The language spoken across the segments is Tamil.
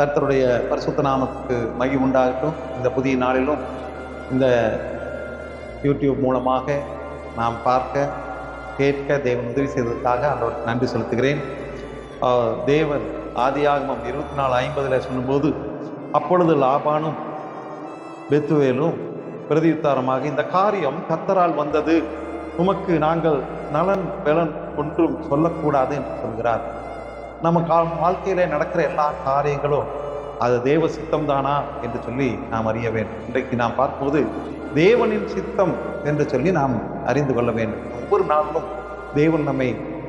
கர்த்தருடைய பரிசுத்த நாமத்துக்கு மகி உண்டாகட்டும். இந்த புதிய நாளிலும் இந்த யூடியூப் மூலமாக நாம் பார்க்க கேட்க தேவன் உதவி செய்ததற்காக அவருக்கு நன்றி செலுத்துகிறேன். தேவன் ஆதியாகமம் இருபத்தி நாலு ஐம்பதில் சொல்லும்போது அப்பொழுது லாபானும் பெத்துவேலும் பிரதியுத்தாரமாக இந்த காரியம் கத்தரால் வந்தது. உமக்கு நாங்கள் நலன் பலன் ஒன்றும் சொல்லக்கூடாது என்று சொல்கிறார். நம்ம கா வாழ்க்கையிலே நடக்கிற எல்லா காரியங்களும் அது தேவ சித்தம் தானா என்று சொல்லி நாம் அறிய வேண்டும். இன்றைக்கு நாம் பார்ப்போது தேவனின் சித்தம் என்று சொல்லி நாம் அறிந்து கொள்ள வேண்டும். ஒவ்வொரு நாளிலும் தேவன் நம்மை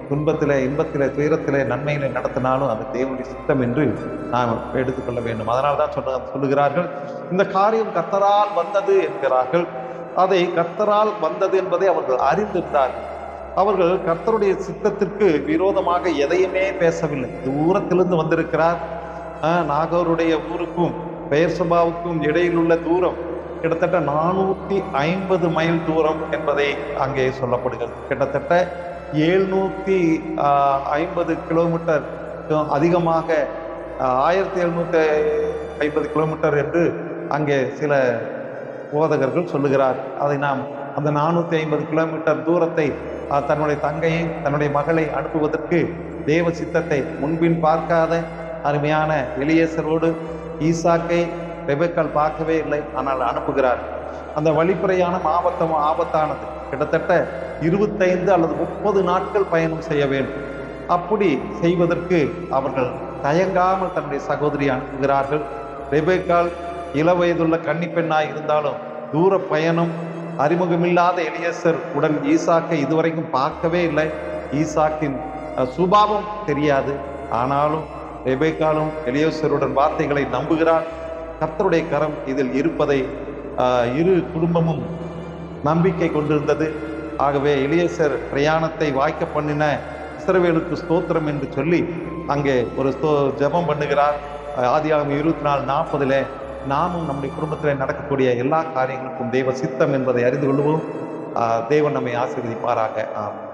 துன்பத்தில் இன்பத்தில் துயரத்தில் நன்மையிலே நடத்தினாலும் அது தேவனுடைய சித்தம் என்று நாம் எடுத்துக்கொள்ள வேண்டும். அதனால் தான் சொல்ல சொல்லுகிறார்கள் இந்த காரியம் கத்தரால் வந்தது என்கிறார்கள். அதை கத்தரால் வந்தது என்பதை அவர்கள் அறிந்திருந்தார்கள். அவர்கள் கர்த்தருடைய சித்தத்திற்கு விரோதமாக எதையுமே பேசவில்லை. தூரத்திலிருந்து வந்திருக்கிறார். நாகோருடைய நாகருடைய ஊருக்கும் பெயர் சபாவுக்கும் இடையில் உள்ள தூரம் கிட்டத்தட்ட நானூற்றி ஐம்பது மைல் தூரம் என்பதை அங்கே சொல்லப்படுகிறது. கிட்டத்தட்ட எழுநூற்றி ஐம்பது கிலோமீட்டர் அதிகமாக ஆயிரத்தி எழுநூற்றி ஐம்பது கிலோமீட்டர் என்று அங்கே சில போதகர்கள் சொல்லுகிறார். அதை நாம் அந்த நானூற்றி ஐம்பது கிலோமீட்டர் தூரத்தை தன்னுடைய தங்கையை தன்னுடைய மகளை அனுப்புவதற்கு தேவ சித்தத்தை முன்பின் பார்க்காத அருமையான எலியேசரோடு ஈசாக்கை ரெபேக்கால் பார்க்கவே இல்லை ஆனால் அனுப்புகிறார். அந்த வழிப்பிரயாணம் ஆபத்தம் ஆபத்தானது. கிட்டத்தட்ட இருபத்தைந்து அல்லது முப்பது நாட்கள் பயணம் செய்ய வேண்டும். அப்படி செய்வதற்கு அவர்கள் தயங்காமல் தன்னுடைய சகோதரி அனுப்புகிறார்கள். ரெபேக்கால் இளவயதுள்ள கன்னிப்பெண்ணாய் இருந்தாலும் தூர பயணம் அறிமுகமில்லாத எலியசர் உடன் ஈசாக்கை இதுவரைக்கும் பார்க்கவே இல்லை. ஈசாக்கின் சுபாவம் தெரியாது. ஆனாலும் ரெபேக்காலும் எலியேசருடன் வார்த்தைகளை நம்புகிறார். கர்த்தருடைய கரம் இதில் இருப்பதை இரு குடும்பமும் நம்பிக்கை கொண்டிருந்தது. ஆகவே எலியேசர் பிரயாணத்தை வாய்க்க பண்ணின இஸ்ரவேலுக்கு ஸ்தோத்திரம் என்று சொல்லி அங்கே ஒரு ஸ்தோ ஜெபம் பண்ணுகிறார். ஆதியாகம் இருபத்தி நாலு நாற்பதுல நாமும் நம்முடைய குடும்பத்தில் நடக்கக்கூடிய எல்லா காரியங்களுக்கும் தெய்வ சித்தம் என்பதை அறிந்து கொள்வோம் தேவன் நம்மை ஆசீர்வதிப்பாராக. ஆம்.